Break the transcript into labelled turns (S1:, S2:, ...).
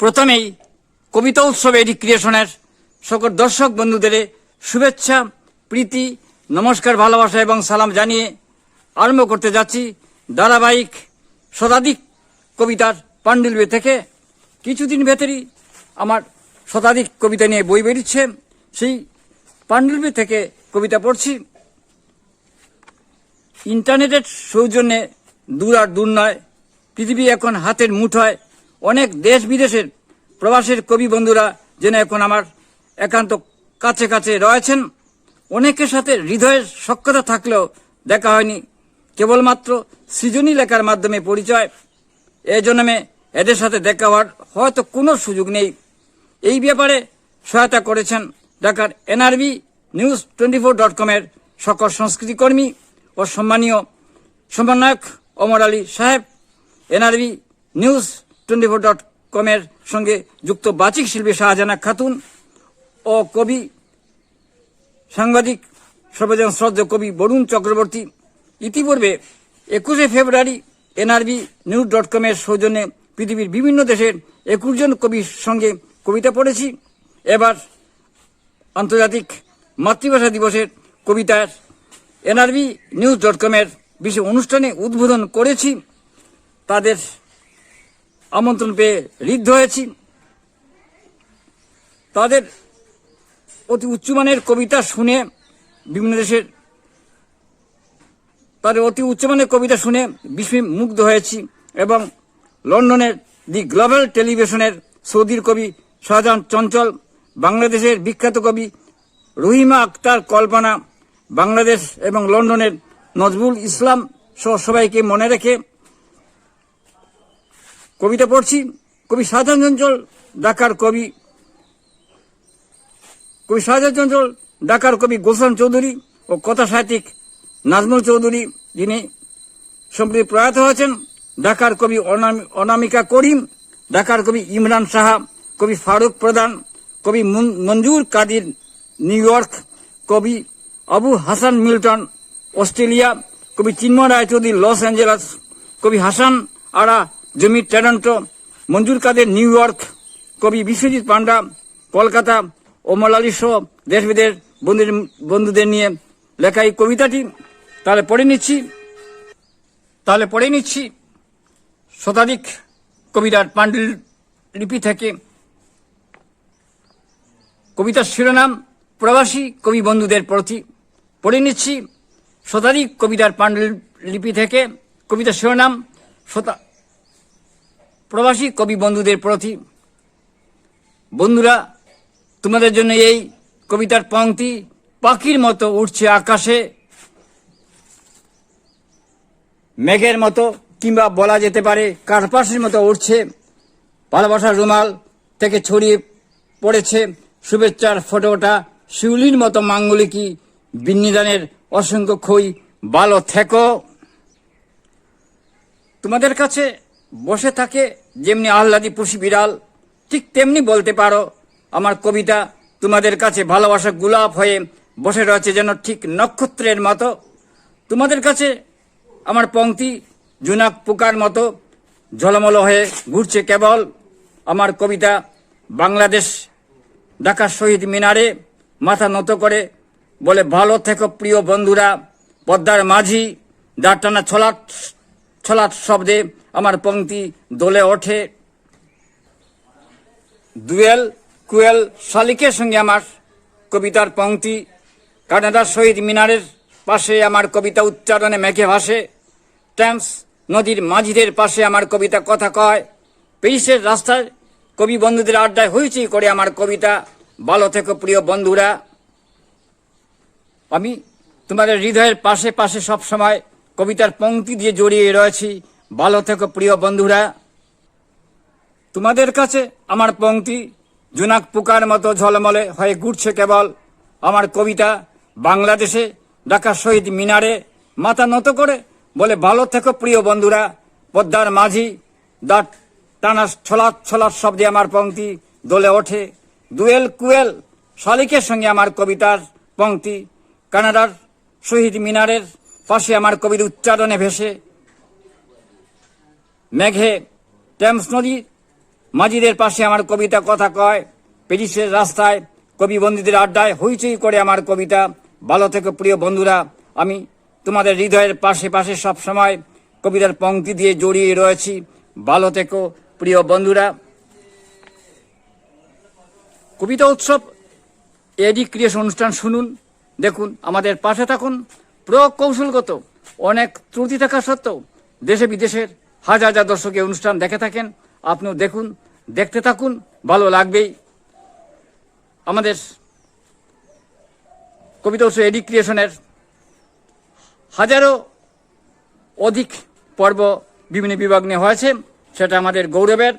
S1: প্রথমেই কবিতা উৎসব এডি ক্রিয়েশনের। সকল দর্শক বন্ধুদের শুভেচ্ছা, প্রীতি, নমস্কার, ভালোবাসা এবং সালাম জানিয়ে আরম্ভ করতে যাচ্ছি ধারাবাহিক শতাধিক কবিতার পাণ্ডুলিপি থেকে। কিছুদিন ভেতরই আমার শতাধিক কবিতা নিয়ে বই বেরিয়েছে। সেই পাণ্ডুলিপি থেকে কবিতা পড়ছি। ইন্টারনেটের সৌজন্যে দূর আর দূর নয়। পৃথিবী এখন হাতের মুঠোয় অনেক দেশ বিদেশের প্রবাসের কবি বন্ধুরা যেন এখন আমার একান্ত কাছে কাছে রয়েছেন, অনেকের সাথে হৃদয়ের সক্ষতা থাকলেও দেখা হয়নি। কেবলমাত্র সৃজনী লেখার মাধ্যমে পরিচয়, এই জন্মে এদের সাথে দেখা হওয়ার হয়তো কোনো সুযোগ নেই। এই ব্যাপারে সহায়তা করেছেন ঢাকার NRB news twenty four dot কমের সকল সংস্কৃতিকর্মী ও সম্মানীয় সমন্বয়ক অমর আলী সাহেব। NRB news twenty four dot কমের সঙ্গে যুক্ত বাচিক শিল্পী শাহজাহানা খাতুন ও কবি, সাংবাদিক সর্বজন শ্রদ্ধ কবি বরুণ চক্রবর্তী ইতিপূর্বে একুশে ফেব্রুয়ারি এনআরবি নিউজ ডট কমের সৌজন্যে পৃথিবীর বিভিন্ন দেশের একুশ জন কবির সঙ্গে কবিতা পড়েছি। এবার আন্তর্জাতিক মাতৃভাষা দিবসের কবিতার এনআরবি নিউজ ডট কমের বিশেষ অনুষ্ঠানে উদ্বোধন করেছি। তাদের আমন্ত্রণ পেয়ে ঋদ্ধ হয়েছি। তাদের অতি উচ্চমানের কবিতা শুনে বিভিন্ন দেশের তাদের অতি উচ্চমানের কবিতা শুনে বিস্ময় মুগ্ধ হয়েছি এবং লন্ডনের দি গ্লোবাল টেলিভিশনের সৌদির কবি শাহজাহান চঞ্চল, বাংলাদেশের বিখ্যাত কবি রহিমা আক্তার কল্পনা, বাংলাদেশ এবং লন্ডনের নজরুল ইসলাম সহ সবাইকে মনে রেখে কবিতা পড়ছি, কবি শাহজাহান চঞ্চল ঢাকার কবি কবি শাহজাহান চঞ্চল ঢাকার কবি গোলসান চৌধুরী ও কথা সাহিত্যিক নাজমুল চৌধুরী যিনি সম্প্রতি প্রয়াত হয়েছেন ঢাকার কবি অনামি- অনামিকা করিম ঢাকার কবি ইমরান সাহা, কবি ফারুক প্রধান, কবি মঞ্জুর কাদির নিউ ইয়র্ক, কবি আবু হাসান মিল্টন, অস্ট্রেলিয়া, কবি চিন্ময় রায়চৌধুরী, লস অ্যাঞ্জেলাস, কবি Hasan Ara Jami Toronto, Manzur Kader New York, কবি বিশ্বজিৎ পান্ডা কলকাতা ওমর আলী সহ দেশ বিদেশ বন্ধুদের বন্ধুদের নিয়ে লেখা এই কবিতাটি। তাহলে পড়ে নিচ্ছি। তাহলে পড়ে নিচ্ছি শতাধিক কবিতার পাণ্ডুল লিপি থেকে। কবিতার শিরোনাম, প্রবাসী কবি বন্ধুদের প্রতি। পড়ে নিচ্ছি শতাধিক কবিতার পাণ্ডুল লিপি থেকে। কবিতার শিরোনাম, শতা প্রবাসী কবি বন্ধুদের প্রতি। বন্ধুরা, তোমাদের জন্য এই কবিতার পংক্তি পাখির মতো উঠছে আকাশে। মেঘের মতো কিংবা বলা যেতে পারে কার্পাসের মতো উঠছে ভালোবাসার রুমাল থেকে ছড়িয়ে পড়েছে শুভেচ্ছার ফটোটা। শিউলির মতো মাঙ্গলিকি বিন্নিদানের অসংখ্য খই ভালো থেকো। তোমাদের কাছে বসে থাকে, যেমনি আহ্লাদি পুষি বিড়াল, ঠিক তেমনি বলতে পারো, আমার কবিতা তোমাদের কাছে ভালোবাসা গোলাপ হয়ে বসে রয়েছে যেন ঠিক নক্ষত্রের মতো। তোমাদের কাছে আমার পংক্তি জুনাক পোকার মতো ঝলমল হয়ে ঘুরছে কেবল। আমার কবিতা বাংলাদেশ ঢাকার শহীদ মিনারে মাথা নত করে বলে, ভালো থেকো প্রিয় বন্ধুরা, পদ্মার মাঝি দাঁড় টানা ছলাট ছলাট শব্দে আমার পংক্তি দোলে ওঠে। দুয়েল, কুয়েল, শালিকের সঙ্গে আমার কবিতার পংক্তি। কানাডার শহীদ মিনারের পাশে আমার কবিতা উচ্চারণে মেঘে ভাসে। ট্যাম্পস নদীর মাঝিদের পাশে আমার কবিতা কথা কয়। পেরিসের রাস্তায় কবি বন্ধুদের আড্ডায় হইচই করে আমার কবিতা। ভালো থেকে প্রিয় বন্ধুরা। আমি তোমাদের হৃদয়ের পাশে পাশে সব সময় কবিতার পংক্তি দিয়ে জড়িয়ে রয়েছি। ভালো থেকো প্রিয় বন্ধুরা। তোমাদের কাছে আমার পংক্তি, জোনাক পোকার মতো ঝলমলে হয়ে ঘুরছে কেবল। আমার কবিতা বাংলাদেশে ঢাকা শহীদ মিনারে মাথা নত করে বলে, ভালো থেকো প্রিয় বন্ধুরা। পদ্মার মাঝি দাঁত টানা ছলাৎ ছলাৎ শব্দে আমার পংক্তি দোলে ওঠে। দুয়েল কুয়েল শালিকের সঙ্গে আমার কবিতার পংক্তি। কানাডার শহীদ মিনারের পাশে আমার কবির উচ্চারণে ভেসে। মেঘে টেমস নদীর মাঝিদের পাশে আমার কবিতা কথা কয়। পেরিসের রাস্তায় কবি বন্ধুদের আড্ডায় হইচই করে আমার কবিতা। ভালো থেকে প্রিয় বন্ধুরা, আমি তোমাদের হৃদয়ের পাশে পাশে সব সময় কবিতার পংক্তি দিয়ে জড়িয়ে রয়েছি। ভালো থেকো প্রিয় বন্ধুরা। কবিতা উৎসব এডি ক্রিয়েশন অনুষ্ঠান শুনুন, দেখুন, আমাদের পাশে থাকুন। প্রকৌশলগত অনেক ত্রুটি থাকা সত্ত্বেও দেশে বিদেশের হাজার হাজার দর্শক এই অনুষ্ঠান দেখে থাকেন। আপনিও দেখুন, দেখতে থাকুন, ভালো লাগবেই। আমাদের কবিতা উৎসব এডি ক্রিয়েশনের হাজারো অধিক পর্ব বিভিন্ন বিভাগ নিয়ে হয়েছে, সেটা আমাদের গৌরবের